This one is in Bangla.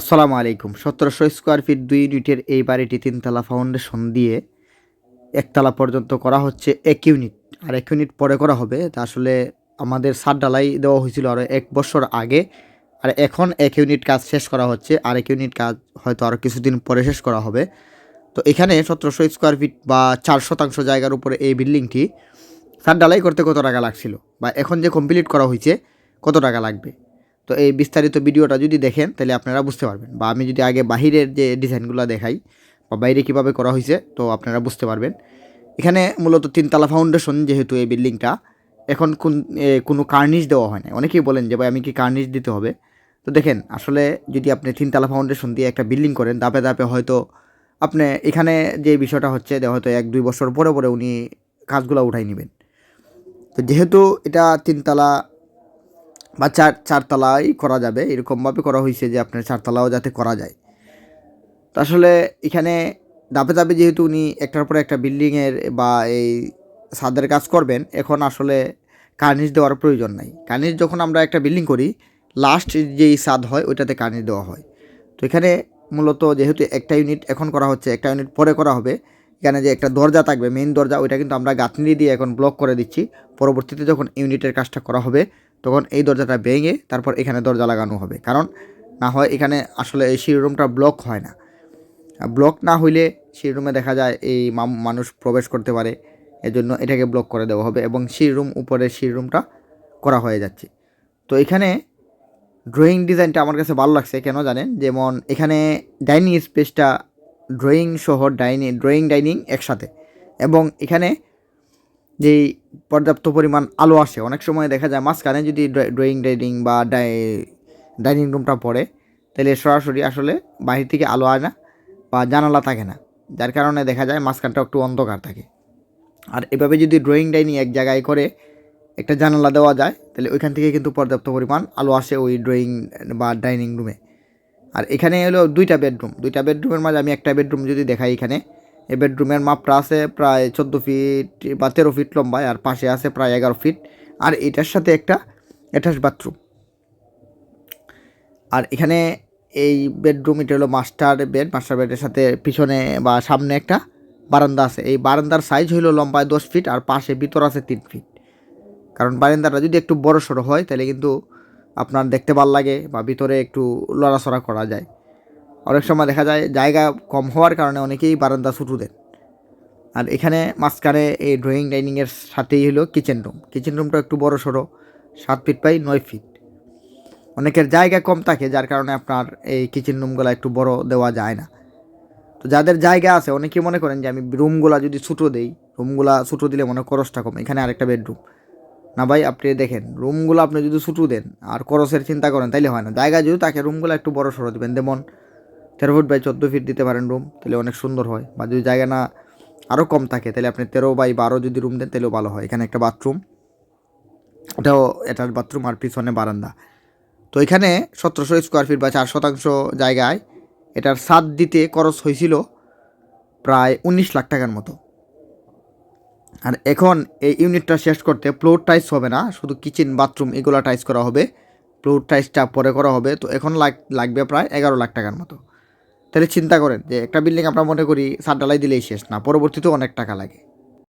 আসসালামু আলাইকুম। সতেরোশো স্কোয়ার ফিট দুই ইউনিটের এই বাড়িটি তিনতলা ফাউন্ডেশন দিয়ে একতলা পর্যন্ত করা হচ্ছে এক ইউনিট। আর এক ইউনিট পরে করা হবে, তা আসলে আমাদের সাত ডালাই দেওয়া হয়েছিল আরও এক বছর আগে। আর এখন এক ইউনিট কাজ শেষ করা হচ্ছে আর এক ইউনিট কাজ হয়তো আরও কিছুদিন পরে শেষ করা হবে। তো এখানে সতেরোশো স্কোয়ার ফিট বা চার শতাংশ জায়গার উপরে এই বিল্ডিংটি সাত ডালাই করতে কত টাকা লাগছিল? বা এখন যে কমপ্লিট করা হয়েছে, কত টাকা লাগবে? তো এই বিস্তারিত ভিডিওটা যদি দেখেন, তাহলে আপনারা বুঝতে পারবেন। বা আমি যদি আগে বাহিরের যে ডিজাইনগুলো দেখাই, বা বাইরে কীভাবে করা হয়েছে, তো আপনারা বুঝতে পারবেন। এখানে মূলত তিনতলা ফাউন্ডেশন যেহেতু এই বিল্ডিংটা এখন কোন কোনো কার্নিশ দেওয়া হয় না অনেকেই বলেন যে, ভাই, আমি কি কার্নিশ দিতে হবে? তো দেখেন, আসলে যদি আপনি তিনতলা ফাউন্ডেশন দিয়ে একটা বিল্ডিং করেন দাপে দাপে হয়তো আপনি এখানে যে বিষয়টা হচ্ছে হয়তো এক, দুই বছর পরে পরে উনি কাজগুলো উঠাই নেবেন। তো যেহেতু এটা তিনতলা বা চার, চারতলাই করা যাবে, এরকমভাবে করা হয়েছে যে আপনার চারতলাও যাতে করা যায়। তো আসলে এখানে ধাপে ধাপে যেহেতু উনি একটার পর একটা বিল্ডিংয়ের বা এই ছাদের কাজ করবেন, এখন আসলে কার্নিশ দেওয়ার প্রয়োজন নাই। কার্নিশ যখন আমরা একটা বিল্ডিং করি লাস্ট যেই ছাদ হয়, ওইটাতে কার্নিশ দেওয়া হয়। তো এখানে মূলত যেহেতু একটা ইউনিট এখন করা হচ্ছে, একটা ইউনিট পরে করা হবে, এখানে যে একটা দরজা থাকবে মেইন দরজা, ওইটা কিন্তু আমরা গাঁথনি দিয়ে এখন ব্লক করে দিচ্ছি। পরবর্তীতে যখন ইউনিটের কাজটা করা হবে তখন এই দরজাটা ভেঙে তারপর এখানে দরজা লাগানো হবে। কারণ না হয় এখানে আসলে এই সিঁড়ি রুমটা ব্লক হয় না। ব্লক না হইলে সিঁড়ি রুমে দেখা যায় এই মানুষ প্রবেশ করতে পারে। এজন্য এটাকে ব্লক করে দেওয়া হবে এবং সিঁড়ি রুম উপরে সিঁড়ি রুমটা করা হয়ে যাচ্ছে। তো এখানে ড্রয়িং ডিজাইনটা আমার কাছে ভালো লাগছে। কেন জানেন? যেমন এখানে ডাইনিং স্পেসটা ড্রয়িং সহ ডাইনিং ড্রয়িং ডাইনিং একসাথে। এবং এখানে যেই পর্যাপ্ত পরিমাণ আলো আসে, অনেক সময় দেখা যায় মাঝখানে যদি ড্রয়িং ডাইনিং বা ডাই, ডাইনিং রুমটা পড়ে, তাহলে সরাসরি আসলে বাহির থেকে আলো আয় না বা জানালা থাকে না। যার কারণে দেখা যায় মাঝখানটা একটু অন্ধকার থাকে। আর এভাবে যদি ড্রয়িং, ডাইনিং এক জায়গায় করে একটা জানালা দেওয়া যায়, তাহলে ওইখান থেকে কিন্তু পর্যাপ্ত পরিমাণ আলো আসে ওই ড্রয়িং বা ডাইনিং রুমে। আর এখানে হলো দুইটা বেডরুম। দুইটা বেডরুমের মাঝে আমি একটা বেডরুম যদি দেখাই এখানে এই বেডরুমের মাপটা আছে প্রায় চোদ্দ ফিট বা তেরো ফিট লম্বায় আর পাশে আছে প্রায় এগারো ফিট। আর এটার সাথে একটা অ্যাটাচ বাথরুম। আর এখানে এই বেডরুম, এটা হলো মাস্টার বেড। মাস্টার বেডের সাথে পিছনে বা সামনে একটা বারান্দা আছে। এই বারান্দার সাইজ হলো লম্বায় দশ ফিট, আর পাশে ভিতর আছে তিন ফিট। কারণ বারান্দাটা যদি একটু বড় সড়ো হয়, তাহলে কিন্তু আপনার দেখতে ভালো লাগে বা ভিতরে একটু লড়াচড়া করা যায়। অনেক সময় দেখা যায় জায়গা কম হওয়ার কারণে অনেকেই বারান্দা ছুটু দেন। আর এখানে মাঝখানে এই ড্রয়িং ডাইনিংয়ের সাথেই হলো কিচেন রুম কিচেন রুমটা একটু বড় সড়ো, সাত ফিট বাই নয় ফিট অনেকের জায়গা কম থাকে, যার কারণে আপনার এই কিচেন রুমগুলো একটু বড় দেওয়া যায় না। তো যাদের জায়গা আছে, অনেকেই মনে করেন যে আমি রুমগুলা যদি ছোটো দেই রুমগুলা ছোটো দিলে মনে খরচটা কম। এখানে আরেকটা বেডরুম না ভাই, আপনি দেখেন রুমগুলো আপনি যদি ছোটো দেন, আর খরচের চিন্তা করেন, তাইলে হয় না। জায়গা যদি তাকে রুমগুলো একটু বড় সড়ো দেবেন। যেমন তেরো ফুট বাই চোদ্দ ফিট দিতে পারেন রুম তাহলে অনেক সুন্দর হয়। বা যদি জায়গা না আরও কম থাকে, তাহলে আপনি তেরো বাই বারো যদি রুম দেন, তাহলেও ভালো হয়। এখানে একটা বাথরুম এটাও এটার বাথরুম আর পিছনে বারান্দা। তো এখানে সতেরোশো স্কোয়ার ফিট বা চার শতাংশ জায়গায় এটার ছাদ দিতে খরচ হয়েছিল প্রায় উনিশ লাখ টাকার মতো। আর এখন এই ইউনিটটা শেষ করতে ফ্লোর টাইস হবে না, শুধু কিচেন বাথরুম এগুলো টাইস করা হবে। ফ্লোর টাইসটা পরে করা হবে, তো এখন লাগ, লাগবে প্রায় এগারো লাখ টাকার মতো। তাহলে চিন্তা করেন যে একটা বিল্ডিং আমরা মনে করি সাত ডালাই দিলেই শেষ না, পরবর্তীতেও অনেক টাকা লাগে।